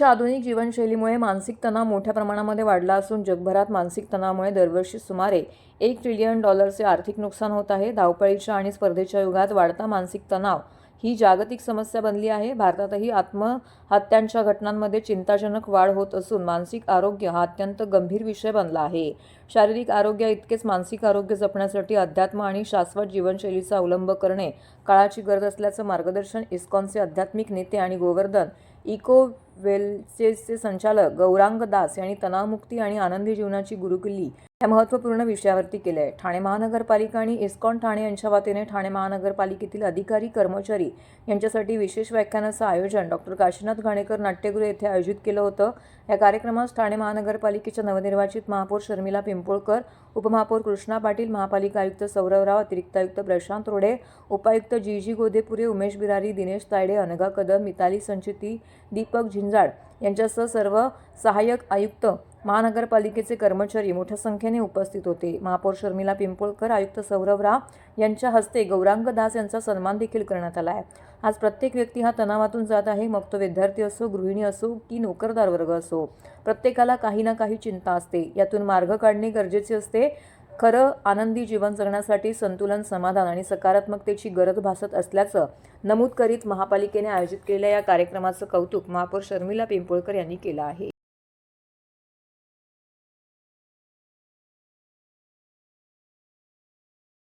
च्या आधुनिक जीवनशैलीमुळे मानसिक तणाव मोठ्या प्रमाणामध्ये वाढला असून जगभरात मानसिक तणावामुळे दरवर्षी सुमारे एक ट्रिलियन डॉलरचे आर्थिक नुकसान होत आहे. धावपळीच्या आणि स्पर्धेच्या युगात वाढता मानसिक तणाव ही जागतिक समस्या बनली आहे. भारतातही आत्महत्यांच्या घटनांमध्ये चिंताजनक वाढ होत असून मानसिक आरोग्य हा अत्यंत गंभीर विषय बनला आहे. शारीरिक आरोग्य इतकेच मानसिक आरोग्य जपण्यासाठी अध्यात्म आणि शाश्वत जीवनशैलीचा अवलंब करणे काळाची गरज असल्याचं मार्गदर्शन इस्कॉनचे आध्यात्मिक नेते आणि गोवर्धन इको वेलचेसचे संचालक गौरांग दास यांनी तणावमुक्ती आणि आनंदी जीवनाची गुरुकिल्ली या महत्त्वपूर्ण विषयावरती केलं आहे ठाणे महानगरपालिका आणि इस्कॉन ठाणे यांच्या वतीने ठाणे महानगरपालिकेतील अधिकारी कर्मचारी यांच्यासाठी विशेष व्याख्यानाचं आयोजन डॉक्टर काशीनाथ घाणेकर नाट्यगृह येथे आयोजित केलं होतं. या कार्यक्रमास ठाणे महानगरपालिकेच्या नवनिर्वाचित महापौर शर्मिला पिंपोळकर उपमहापौर कृष्णा पाटील महापालिका आयुक्त सौरव राव अतिरिक्त आयुक्त प्रशांत रोडे उपायुक्त जी जी गोदेपुरे उमेश बिरारी दिनेश तायडे अनघा कदम मिताली संचिती दीपक झिंजाड यांच्यासह सर्व सहाय्यक आयुक्त महानगरपालिकेचे कर्मचारी मोठ्या संख्येने उपस्थित होते. महापौर शर्मिला पिंपोळकर आयुक्त सौरभ राव यांच्या हस्ते गौरांग दास यांचा सन्मान देखील करण्यात आला आहे. आज प्रत्येक व्यक्ती हा तणावातून जात आहे. मग तो विद्यार्थी असो गृहिणी असो की नोकरदार वर्ग असो. प्रत्येकाला काही ना काही चिंता असते. यातून मार्ग काढणे गरजेचे असते. खरं आनंदी जीवन जगण्यासाठी संतुलन समाधान आणि सकारात्मकतेची गरज भासत असल्याचं नमूद करीत महापालिकेने आयोजित केलेल्या या कार्यक्रमाचं कौतुक महापौर शर्मिला पिंपोळकर यांनी केलं आहे.